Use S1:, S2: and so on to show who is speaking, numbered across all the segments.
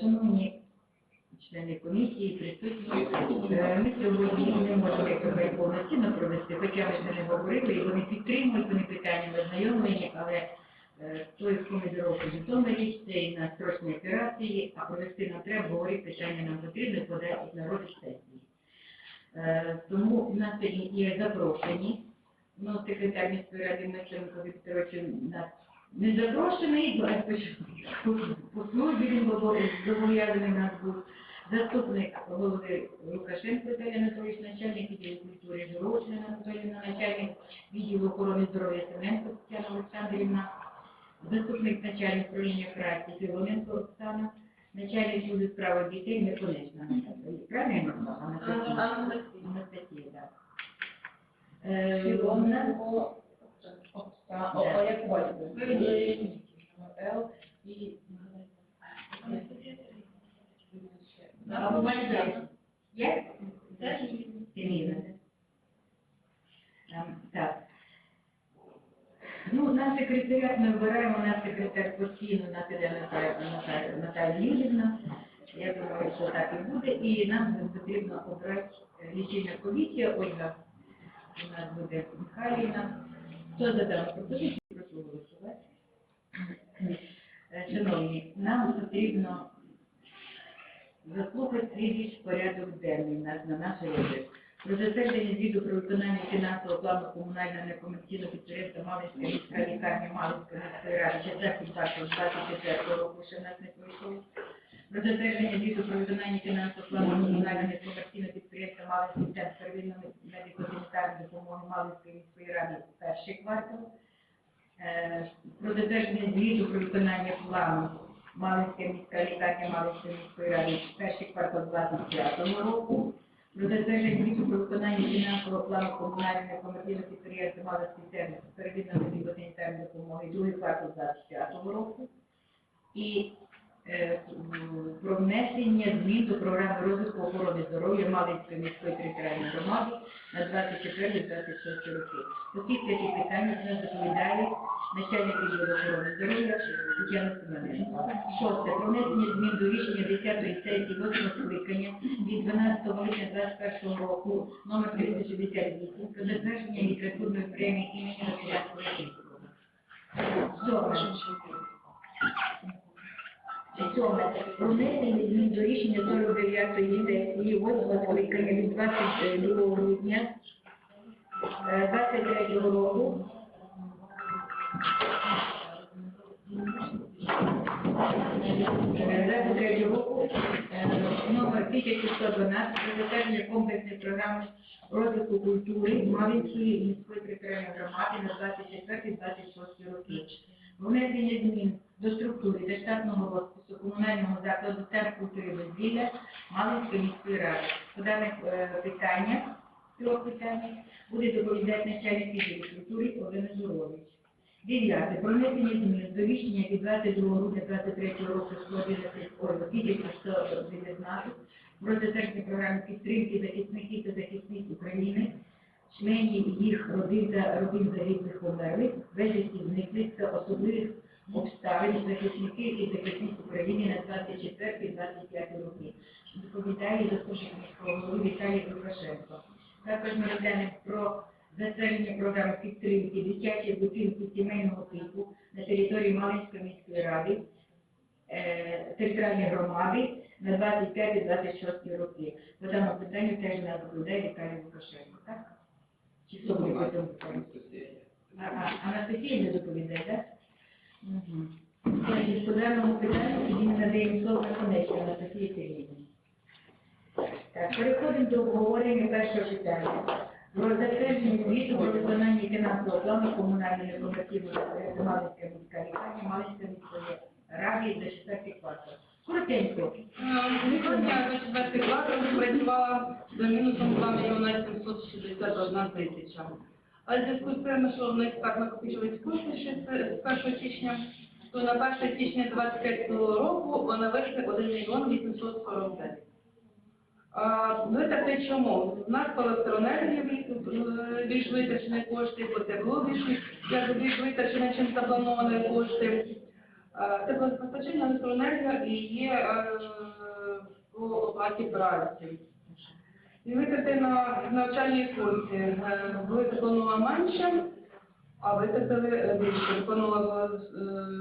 S1: Шановні члени комісії, присутні, е, ми сьогодні не можемо якби повноцінно провести, хоча ми з ними говорили, і вони підтримують, вони питаннями ознайомлені, але е, той командировку в Житомирі, це і на срочні операції, а провести нам треба, говорить, питання нам потрібно подати на розгляд сесії. Е, Тому в нас сьогодні є запрошені, ну, секретар міської ради Мисленко Вікторович нас не запрошений, бо по службі він зобов'язаний нас був заступник голови Лукашенко Віталій Анатолійович, начальник відділу культури Жировична Анатолійовна, начальник відділу охорони здоров'я Семенко Тетяна Олександрівна, заступник начальник управління праці Філоненко Оксана, начальник відділу справи дітей Неконечна Наталія. Правильно я назвала? Анастасія. Так. Е,
S2: Філоненко, Оксана, о, як.
S1: Ну, наш секретаріат ми вибираємо, наш секретар постійно іде Наталія Наталія Юрівна. Я думаю, що так і буде. І нам потрібно обрати е, лічильна комісія. Ольга у нас буде Михайлівна. Хто за пропозицію? Прошу голосувати. Шановні, нам потрібно заслухати слідуючий порядок денний на, на наш розгляд. Про затвердження звіту про виконання фінансового плану комунального некомерційного підприємства Малинська міська лікарня Малинської міської ради четвертий квартал 24 року, що в нас не пройшов. Про затвердження звіту про виконання фінансового плану комунального некомерційного підприємства Малинський центр первинної медико-санітарної допомоги Малинської міської ради перший квартал. Е, Про затвердження звіту про виконання плану Малинська міська лікарня Малинської міської ради перший квартал 25 року. Про затвердження звіту про виконання фінансового плану комунального комерційного підприємства Малинський центр первинної медико-санітарної допомоги другий квартал 25 року. І е, про внесення змін до програми розвитку охорони здоров'я Малинської міської територіальної громади на 24-26 роки. Усі ці питання з доповідає начальник відділу охорони здоров'я Тетяна Семененко. Шосте. Про внесення змін до рішення 10-ї сесії 8 скликання від 12 липня 2021 року номер 368 про затвердження літературної премії імені Василя Колесінського. Сьоме. Сьоме. Про внесення змін до рішення 49-ї сесії 8 скликання від 22 грудня е, 23 року Реєстрація року е, номер 1112 про затвердження комплексної програми розвитку культури Малинської міської територіальної громади на 24-26 роки. Внесення змін до структури та штатного розпису комунального закладу Центр культури дозвілля Малинської міської ради. По даних е, питаннях, трьох питаннях, буде доповідати начальник відділу культури Олена Журович. Дев'яте. Про внесення змін до рішення від 22 грудня 23 року 111 ой, відділу 119 про затвердження програми підтримки захисників та захисниць України, членів їх родин та родин загиблих померлих, безвісті зниклих та особливих обставин захисників і захисниць України на 24-25 роки. Доповідає заступник міського голови Віталій Лукашенко. Також ми розглянемо про затвердження програми підтримки дитячих будинків сімейного типу на території Малинської міської ради, е, територіальної громади на 25-26 роки. По даному питанню теж нас доповідає Віталій Лукашенко, так? Чи хто буде по цьому питанню? А, а, Анастасія не доповідає, так? Значить, по даному питанню тоді ми надаємо слово на конечну Анастасії Сергіївні. Так, переходимо до обговорення першого питання. Про затвердження звіту про виконання фінансового плану комунальної підприємства Малинська міська лікарня Малинська міської ради за четвертий квартал. Коротенько.
S3: Сьогодні за четвертий квартал працювала за мінусом 2 мільйона 761 тисяча. А зв'язку з тим, що в них так накопичились кошти ще з 1 січня, то на 1 січня 25 року вона вийшли 1 мільйон 849. А, Витрати чому? У нас по електроенергії більш- більш витрачені кошти, по теплу більш, більш витрачені, чим заплановані кошти. Е, Теплопостачання електроенергія і є е, по оплаті праці. І витрати на навчальні курси е, виконала менше, а витратили е, більше. Виконала, е,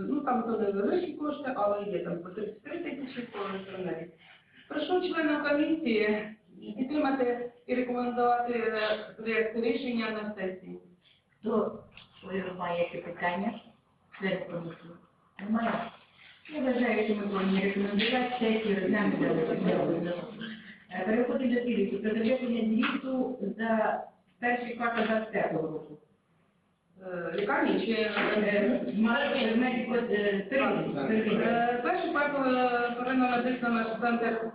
S3: ну там то не великі кошти, але є там по 33 тисячі по. Прошу членів комісії підтримати і рекомендувати проєкт рішення на сесії.
S1: Хто має які питання? Члени комісії? Немає? Я вважаю, що ми повинні рекомендувати сесію розглянути Переходимо до слідуючого. Про завершення звіту за перший квартал 25 року.
S3: Е, Лікарні чи
S1: Е, е,
S3: Перший квартал е, центр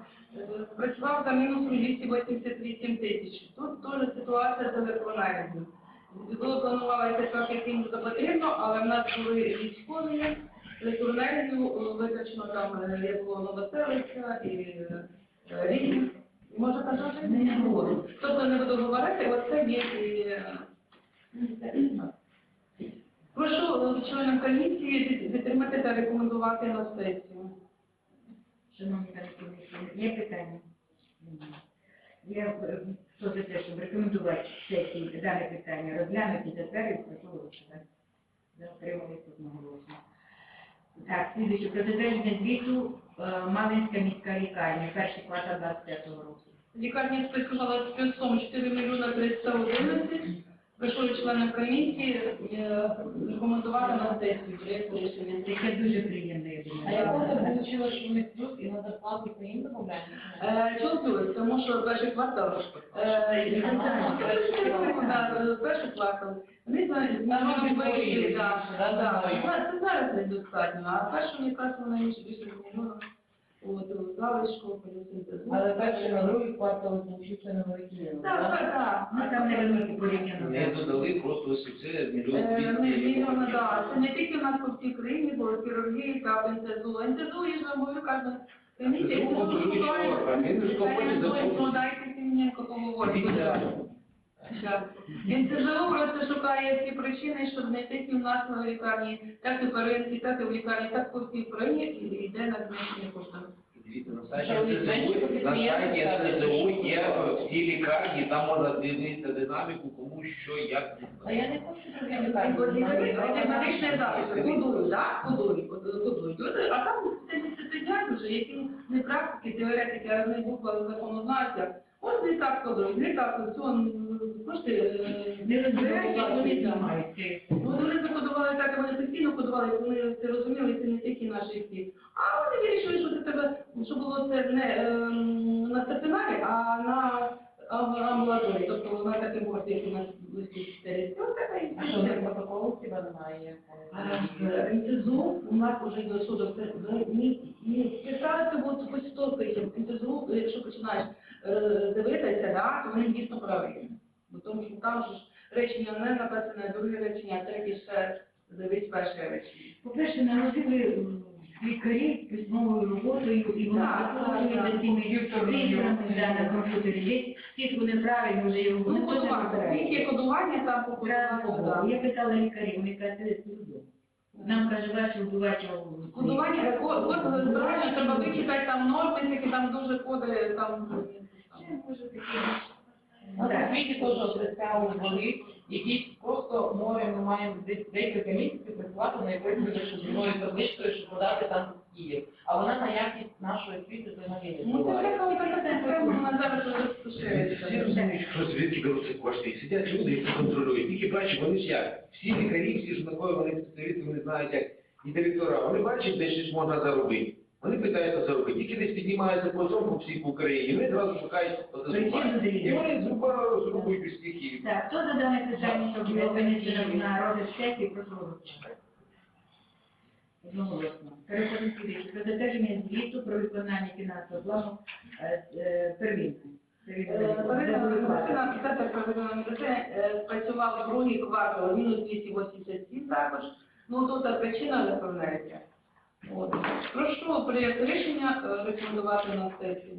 S3: працював за мінусом 288 тисяч. Тут теж ситуація з електроенергією. Було планувалося трохи ким за потрібно, але в нас були військові, електроенергію е, витрачено там є було Новоселиця і е, Рівень. Може казати?
S1: Не.
S3: Тобто не буду говорити, оце є і... е, Прошу членів комісії підтримати та рекомендувати на сесію.
S1: Шановні комісії, є питання? Я е, хто за те, щоб рекомендувати сесії дане питання розглянути за це, прошу голосувати. За отримали одноголосно. Так, слідуючи про затвердження звіту е, Малинська міська лікарня, перший квартал 25 року.
S3: Лікарня спискувала з плюсом 4 мільйона 311. Прошу членів комісії е, рекомендувати на сесію проєкт рішення.
S1: Це дуже приємно, я
S2: А я
S1: думаю.
S2: просто получила, що ми плюс і на зарплату їм добавляємо.
S3: Е, Чому плюс? Тому що перший квартал. Е, да, Перший квартал. Вони знають, да. Це зараз не достатньо, а першому якраз вона більше мільйона. От, залишку.
S2: Але перший на другий квартал звучиться на великий.
S3: Так, так, так.
S1: Ну, там порівняно.
S4: Не додали просто ось це мільйон
S3: Е, Ми да. Це не тільки в нас по всій країні, бо хірургії та НТЗУ. НТЗУ комісію.
S4: НТЗУ дуже нічого, а він.
S3: Ну, дайте мені ласка. Щас. Просто шукає всі причини, щоб не тільки в нас на лікарні, так і в Каринці, так і в лікарні, так по всій країні і йде на зменшення коштів.
S4: Дивіться, на сайті НСЗУ, на сайті НСЗУ є е, всі лікарні, там можна дивитися динаміку, кому що, як.
S2: А я не хочу, щоб я
S3: Медичний захист, будують, так, будують, будують. А там це сидять вже, які не практики, теоретики, а не буква законодавця. Ось не так кодують, не так, все, кошти е,
S1: Не розбирають, вони.
S3: Ну, Вони закодували так, вони постійно кодували, вони це розуміли, це не тільки наші всі. А вони вирішили, що це тебе, що було це не ем, на стаціонарі, а на амбулаторії, тобто на такому квартирі, як у нас близько 4. Ось і
S2: А що, не протоколу хіба немає?
S3: Е, НТЗУ у нас вже до суду це будуть хоч 100 тисяч. НТЗУ, якщо починаєш е, дивитися, да, то вони дійсно праві. Бо тому що там ж речення не написане, друге речення, а третє ще дивись перше речення.
S1: По-перше, народили м, лікарі письмовою роботою і вони
S3: Так,
S1: за цими цифрами да, на комп'ютері. Є Всіх вони правильно вже його
S3: Ну, кодування, їх є кодування там по кодуванню,
S1: Я питала лікарів, вони кажуть, це судом. Нам каже, ваше вбивачого.
S3: Кодування, код, код збирання, треба вичитати там норми, які там дуже коди, там...
S2: На світі теж представили були, які просто море ми маємо десь декілька місяців працювати на якоюсь визначеною табличкою, щоб подати там Київ. А вона на якість нашої освіти взагалі не
S3: Ну, це така така вона зараз вже
S4: Всі розуміють, що звідки беруться кошти. І сидять люди, які контролюють. Тільки бачать, вони ж як. Всі лікарі, всі ж такої, вони спеціалісти, вони знають, як і директора. Вони бачать, де щось можна заробити. Вони питаються заробити. Тільки десь піднімаються позом по всій Україні, вони одразу шукають
S1: Причину
S4: І вони зробили зробують успіхи.
S1: Так, хто за дане питання, щоб його винести на розгляд сесії, прошу голосувати. Одноголосно. Переходимо слідуючи. Про затвердження звіту про виконання фінансового плану е, е,
S3: медицини е, працював другий квартал, мінус 287 також. Ну, тут причина електроенергія. От. Прошу проєкт рішення е, рекомендувати на сесію.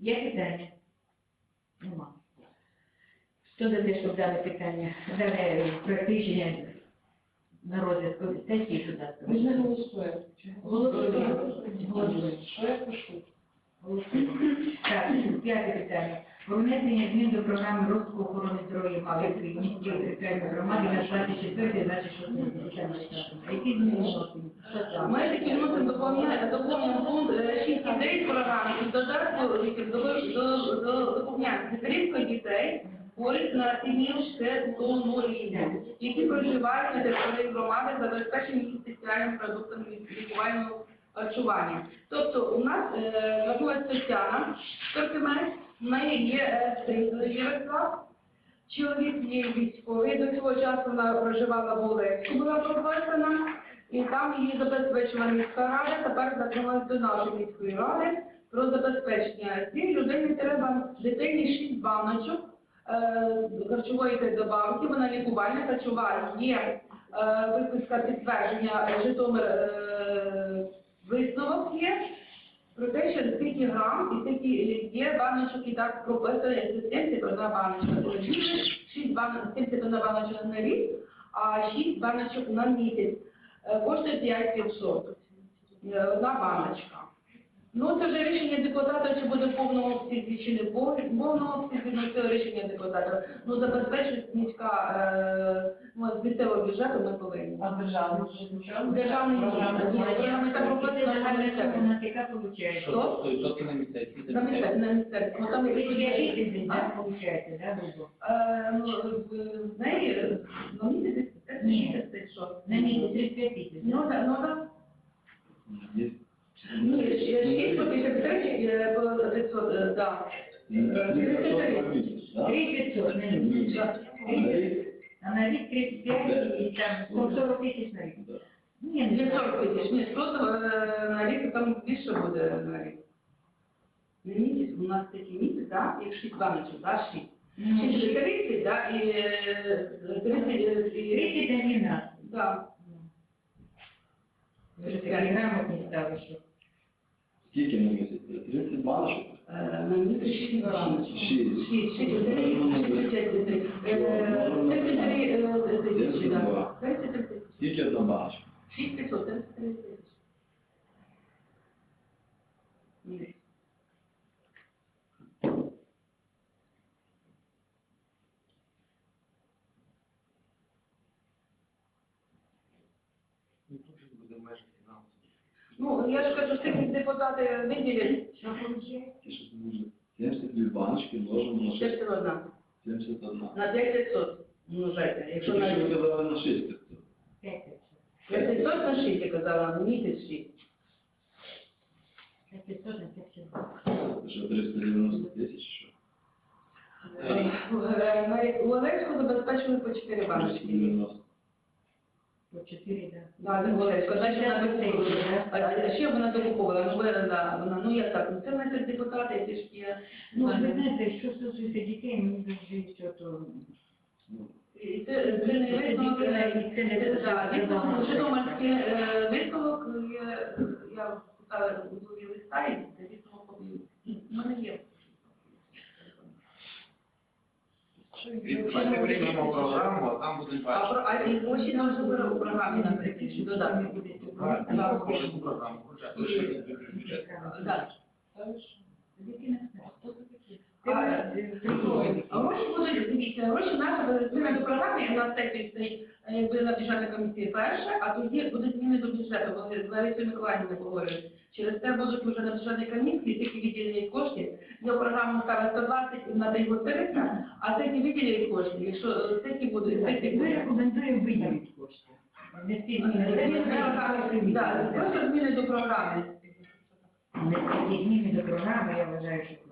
S1: Є питання? Нема. Хто за те, щоб дане питання, дане проект рішення на розгляд сесії, будь ласка.
S2: Ми ж не голосуємо.
S1: Голосуємо. Голосуємо.
S2: Що я пишу?
S1: Голосуємо. Так, п'яте питання. Про внесення змін до програми розвитку охорони здоров'я Малецької міської територіальної громади на 24-26 Які зміни?
S3: Ми таки вносимо доповнення пункт 6 ідей програми і додатку до доповнення дитинських дітей хворих на фінілшкетонурію, які проживають на території громади, забезпечені спеціальними продуктами лікувального харчування. Тобто у нас е, звернулася Тетяна неї є е, син Ярослав, Чоловік є військовий, до цього часу вона проживала в Олевську, була прописана, і там її забезпечила міська рада, тепер звернулася до нашої міської ради про забезпечення. Цій людині. Треба дитині 6 баночок е, харчової добавки, вона лікувальна, харчова, є е, виписка підтвердження, е, Житомир е, висновок є, про те, що скільки грам і скільки є баночок і так це 70 одна баночка. Тобто 6 баночок, 70 одна на рік, а 6 баночок на місяць. Е, Коштує 5 500. Е, Одна баночка. Ну, це вже рішення депутата, чи буде в повному обсязі, чи не в повному обсязі, ну це рішення депутата. Ну, забезпечить міська, е, ну, з місцевого бюджету ми повинні.
S2: А державний вже нічого?
S3: Державний ні,
S2: немає.
S3: програми там
S1: Це
S3: на місцеві.
S1: яка виходить?
S3: Що?
S5: Відсотки на.
S3: На місцеві, на місцеві. Ну, там і А?
S1: так, виходить, да, грубо?
S3: Е, ну, в- в неї на місяць це
S1: Ні.
S3: це що?
S1: На місяць 35 тисяч.
S3: Ну, да, ну, да. Ні, ще шість по 53, е, по 500, е, да. Е, 33.
S1: 3500 на місяць.
S3: Да.
S1: А на рік 35 і там 140 тисяч на рік. Ні, не
S3: Не
S1: знаю.
S3: 40 тисяч, ні, просто е, на рік там більше буде на рік. На місяць, у нас такий місяць, да, як 6 баночок, да, 6.
S1: Ну,
S3: 6 30, да, і е, 30, е, і
S1: 30 на 12.
S3: да.
S1: Ви ж такі грамотні стали, що.
S5: Скільки на місяць? 30 баночок?
S3: Е, На місяць 6 баночок.
S5: Шість.
S3: 6, 6, 33, 33 тисячі, да. 33 тисячі.
S5: Скільки одна баночка?
S3: 6 500, 33 тисячі. Ні.
S4: Ну, тут же буде в межах фінансів.
S3: Ну, я ж кажу, що ці депутати виділять,
S1: Що виходить?
S5: Це що дуже? 72 баночки множимо на 6.
S3: 61.
S5: 71.
S3: На 500 множайте. Якщо
S5: Якщо
S3: на
S5: ви казали на 6 500.
S1: 500.
S3: 500 на 6, я казала, на місяць 6.
S1: 500 на 500.
S5: Це що 390 тисяч? Що?
S3: Е, У Олевську забезпечили по 4 баночки.
S5: 390.
S1: По 4, да.
S3: Да, за Значить, вона докуповувала. А ще вона докуповувала, ну, вона, вона, ну як так, ну це наші депутати, ці ж є.
S1: Ну, ви знаєте, що стосується дітей, мені завжди що то...
S3: І це длинний висновок, е,
S1: це,
S3: висновок. Житомирський е, висновок, я писала у листа, і це висновок, в мене є.
S4: Давайте приймемо програму, а там будемо
S3: А,
S4: бачити.
S3: про- а і гроші нам вже у програмі, наприклад, що додати.
S4: Так, ну, кожну програму, хоча б лише бюджет.
S3: Так.
S1: Дитина знає.
S2: Хто це такі?
S3: А, А гроші будуть, дивіться, гроші наші зміни до програми, у нас сесії стоїть, е, якби на бюджетній комісії перше, а тоді будуть зміни до бюджету, бо з Ларисою Миколаївною поговорили. Через це будуть вже на бюджетній комісії, тільки виділені кошти, його програму ставить 120, на його 300, а тільки виділять кошти, якщо е, тільки будуть, тільки
S1: Ми рекомендуємо виділити кошти. Не всі
S3: Зміни до програми, так, Просто зміни до програми.
S1: Не всі зміни до програми, я вважаю, що...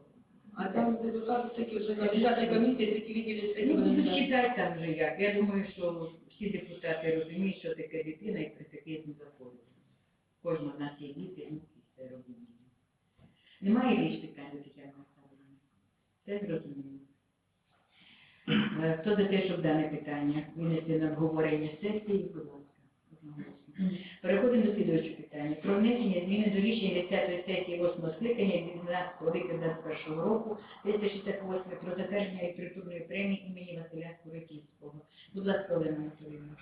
S3: А там депутати такі вже бюджетній комісії, виділять, тільки
S1: Ну,
S3: будуть.
S1: тут читати там вже як. Я думаю, що всі депутати розуміють, що таке дитина і при таких не заходить. Кожна з нас є діти, і все робимо. Немає більш питань до Тетяни Михайловни? Все зрозуміло. Е, Хто за те, щоб дане питання винести на обговорення сесії, будь ласка. одноголосно. Переходимо до слідуючого питання. Про внесення зміни до рішення 10 сесії 8 скликання від 12 липня 2021 року 368 про затвердження літературної премії імені Василя Куриківського. Будь ласка, Олена Анатолійовна.